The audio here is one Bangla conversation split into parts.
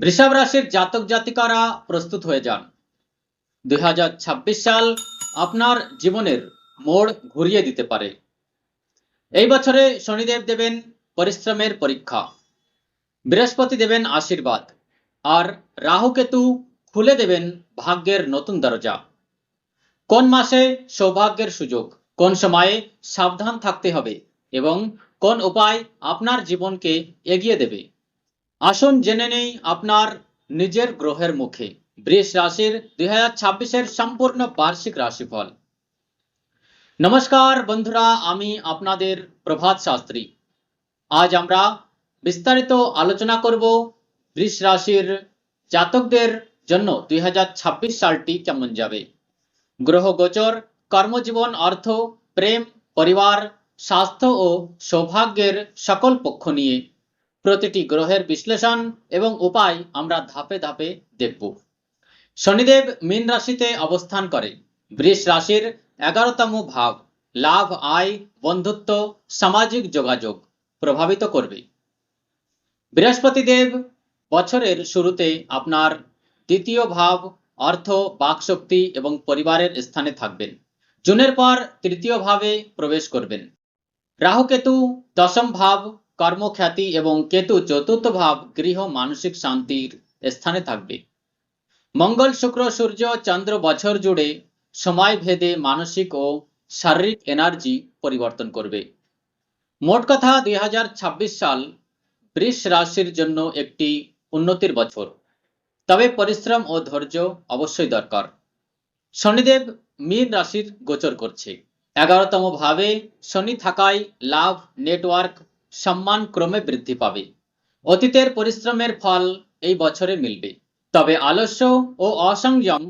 বৃষভ রাশির জাতক জাতিকারা প্রস্তুত হয়ে যান। দুই হাজার ছাব্বিশ সাল আপনার জীবনের মোড় ঘুরিয়ে দিতে পারে। এই বছরে শনিদেব দেবেন পরিশ্রমের পরীক্ষা, বৃহস্পতি দেবেন আশীর্বাদ, আর রাহুকেতু খুলে দেবেন ভাগ্যের নতুন দরজা। কোন মাসে সৌভাগ্যের সুযোগ, কোন সময়ে সাবধান থাকতে হবে, এবং কোন উপায় আপনার জীবনকে এগিয়ে দেবে? আসুন জেনে নেই আপনার নিজের গ্রহের মুখে। বৃষ রাশির দুই হাজার সম্পূর্ণ বার্ষিক রাশিফল। নমস্কার বন্ধুরা, আমি আপনাদের প্রভাত শাস্ত্রী। আজ আমরা বিস্তারিত আলোচনা করব বৃষ রাশির জাতকদের জন্য দুই হাজার ছাব্বিশ সালটি কেমন যাবে। গ্রহ গোচর, কর্মজীবন, অর্থ, প্রেম, পরিবার, স্বাস্থ্য ও সৌভাগ্যের সকল পক্ষ নিয়ে প্রতিটি গ্রহের বিশ্লেষণ এবং উপায় আমরা ধাপে ধাপে দেখব। শনিদেব মীন রাশিতে অবস্থান করে। বৃষ রাশির এগারোতম ভাব, লাভ, আয়, বন্ধুত্ব, সামাজিক যোগাযোগ প্রভাবিত করবে। বৃহস্পতি দেব বছরের শুরুতে আপনার দ্বিতীয় ভাব অর্থ, বাকশক্তি এবং পরিবারের স্থানে থাকবেন। জুনের পর তৃতীয় ভাবে প্রবেশ করবেন। রাহু কেতু দশম ভাব কর্মখ্যাতি এবং কেতু চতুর্থ ভাব গৃহ মানসিক শান্তির স্থানে থাকবে। মঙ্গল, শুক্র, সূর্য, চন্দ্র বছর জুড়ে সময় ভেদে মানসিক ও শারীরিক এনার্জি পরিবর্তন করবে। মোট কথা, দুই সাল বৃষ রাশির জন্য একটি উন্নতির বছর। তবে পরিশ্রম ও ধৈর্য অবশ্যই দরকার। শনিদেব মীন রাশির গোচর করছে। এগারোতম ভাবে শনি থাকায় লাভ, নেটওয়ার্ক সম্মান ক্রমে বৃদ্ধি পাবে। অতীতের পরিশ্রমের ফল এই বছরে মিলবে। তবে আলস্য ও অসংযম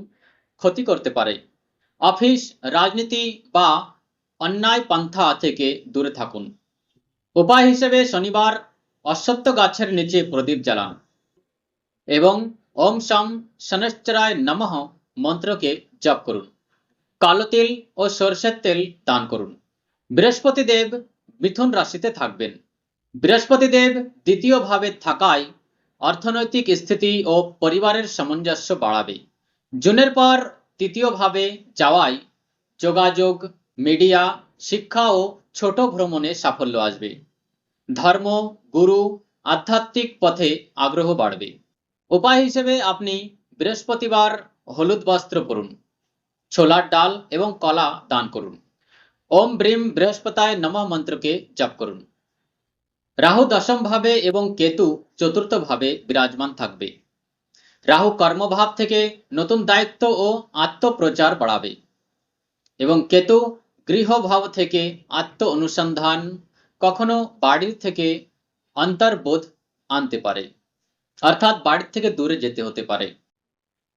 ক্ষতি করতে পারে। অফিস, রাজনীতি বা অন্যায় পন্থা থেকে দূরে থাকুন। উপায় হিসেবে শনিবার অশ্বত্থ গাছের নিচে প্রদীপ জ্বালান এবং ওম শম শনশ্চরায় নমঃ মন্ত্রকে জপ করুন। কালো তিল ও সরষের তেল দান করুন। বৃহস্পতি দেব মিথুন রাশিতে থাকবেন। বৃহস্পতি দেব দ্বিতীয় ভাবে থাকায় অর্থনৈতিক স্থিতি ও পরিবারের সামঞ্জস্য বাড়াবে। জুনের পর তৃতীয় ভাবে যাওয়ায় যোগাযোগ, মিডিয়া, শিক্ষা ও ছোট ভ্রমণে সাফল্য আসবে। ধর্ম, গুরু, আধ্যাত্মিক পথে আগ্রহ বাড়বে। উপায় হিসেবে আপনি বৃহস্পতিবার হলুদ বস্ত্র পরুন, ছোলার ডাল এবং কলা দান করুন। ওম ব্রিম বৃহস্পতায় নমঃ মন্ত্রকে জপ করুন। রাহু দশম ভাবে এবং কেতু চতুর্থ ভাবে বিরাজমান থাকবে। রাহু কর্মভাব থেকে নতুন দায়িত্ব ও আত্মপ্রচার বাড়াবে এবং কেতু গৃহভাব থেকে আত্ম অনুসন্ধান কখনো বাড়ির থেকে অন্তর্বোধ আনতে পারে, অর্থাৎ বাড়ির থেকে দূরে যেতে হতে পারে।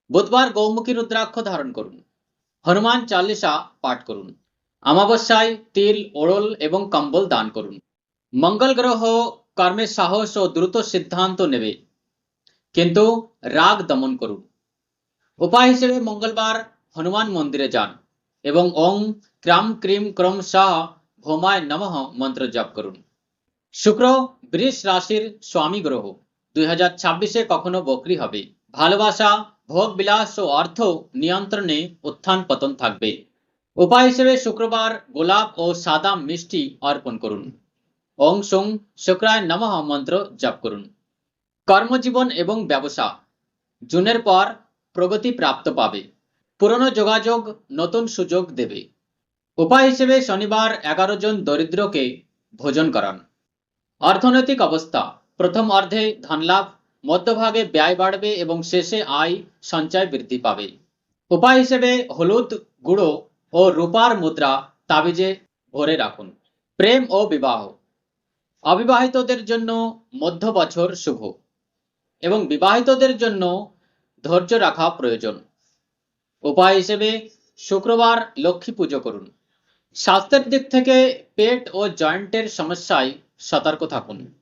বুধবার গৌমুখী রুদ্রাক্ষ ধারণ করুন। হনুমান চালিসা পাঠ করুন। অমাবস্যায় তিল, ওড়ল এবং কম্বল দান করুন। মঙ্গল গ্রহ কর্মে সাহস ও দ্রুত সিদ্ধান্ত নেবে কিন্তু রাগ দমন করুন উপায় হিসেবে মঙ্গলবার হনুমান মন্দিরে যান এবং ওং ক্রাম ক্রিম ক্রম শাহ ভৌমায় নমঃ মন্ত্র জপ করুন শুক্র বৃষ রাশির স্বামী গ্রহ দুই হাজার ছাব্বিশে কখনো বকরি হবে ভালোবাসা ভোগ বিলাস ও অর্থ নিয়ন্ত্রণে উত্থান পতন থাকবে উপায় হিসেবে শুক্রবার গোলাপ ও সাদা মিষ্টি অর্পণ করুন ওং সুং শুক্রায় নমঃ মন্ত্র জপ করুন। কর্মজীবন এবং ব্যবসা জুনের পর প্রগতি প্রাপ্ত পাবে। পুরনো যোগাযোগ নতুন সুযোগ দেবে। উপায় হিসেবে শনিবার এগারো জন দরিদ্রকে ভোজন করান। অর্থনৈতিক অবস্থা, প্রথম অর্ধে ধনলাভ মধ্যভাগে ব্যয় বাড়বে এবং শেষে আয় সঞ্চয় বৃদ্ধি পাবে। উপায় হিসেবে হলুদ, গুঁড়ো ও রূপার মুদ্রা তাবিজে ভরে রাখুন। প্রেম ও বিবাহ অবিবাহিতদের জন্য মধ্য বছর শুভ এবং বিবাহিতদের জন্য ধৈর্য রাখা প্রয়োজন। উপায় হিসেবে শুক্রবার লক্ষ্মী পুজো করুন। স্বাস্থ্যের দিক থেকে পেট ও জয়েন্টের সমস্যায় সতর্ক থাকুন।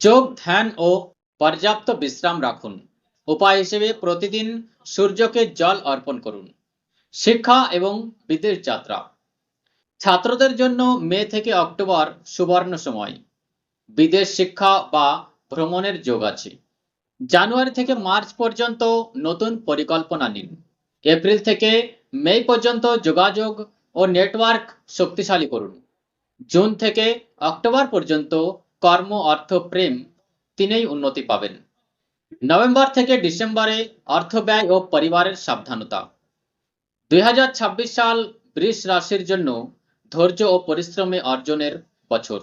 যোগ, ধ্যান ও পর্যাপ্ত বিশ্রাম রাখুন। উপায় হিসেবে প্রতিদিন সূর্যকে জল অর্পণ করুন। শিক্ষা এবং বিদেশ যাত্রা। ছাত্রদের জন্য মে থেকে অক্টোবর সুবর্ণ সময়। বিদেশ শিক্ষা বা ভ্রমণের যোগ আছে। জানুয়ারি থেকে মার্চ পর্যন্ত নতুন পরিকল্পনা নিন। এপ্রিল থেকে মে পর্যন্ত যোগাযোগ ও নেটওয়ার্ক শক্তিশালী করুন। জুন থেকে অক্টোবর পর্যন্ত কর্ম, অর্থ, প্রেম তিনেই উন্নতি পাবেন। নভেম্বর থেকে ডিসেম্বরে অর্থ ব্যয় ও পরিবারের সাবধানতা। দুই হাজার ছাব্বিশ সাল বৃষ রাশির জন্য ধৈর্য ও পরিশ্রমে অর্জনের বছর।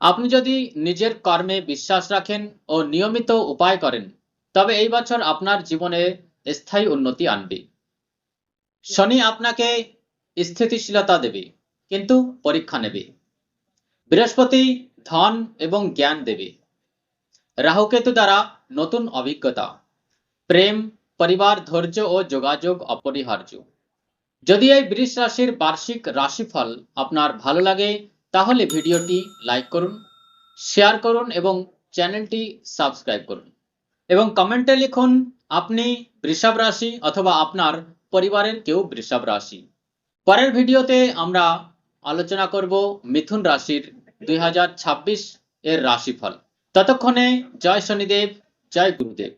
আপনি যদি নিজের কর্মে বিশ্বাস রাখেন ও নিয়মিত উপায় করেন, তবে এই বছর আপনার জীবনে স্থায়ী উন্নতি আনবে। শনি আপনাকে স্থিতিশীলতা দেবে, কিন্তু পরীক্ষা নেবে। বৃহস্পতি ধন এবং জ্ঞান দেবে। রাহুকেতু দ্বারা নতুন অভিজ্ঞতা। প্রেম, পরিবার, ধৈর্য ও যোগাযোগ অপরিহার্য। যদি এই বৃষ রাশির বার্ষিক রাশিফল আপনার ভালো লাগে তাহলে ভিডিওটি লাইক করুন, শেয়ার করুন এবং চ্যানেলটি সাবস্ক্রাইব করুন। এবং কমেন্টে লিখুন, আপনি বৃষভ রাশি অথবা আপনার পরিবারের কেউ বৃষভ রাশি। পরের ভিডিওতে আমরা আলোচনা করব মিথুন রাশির দুই হাজার ছাব্বিশ এর রাশিফল। ততক্ষণে জয় শনিদেব, জয় গুরুদেব।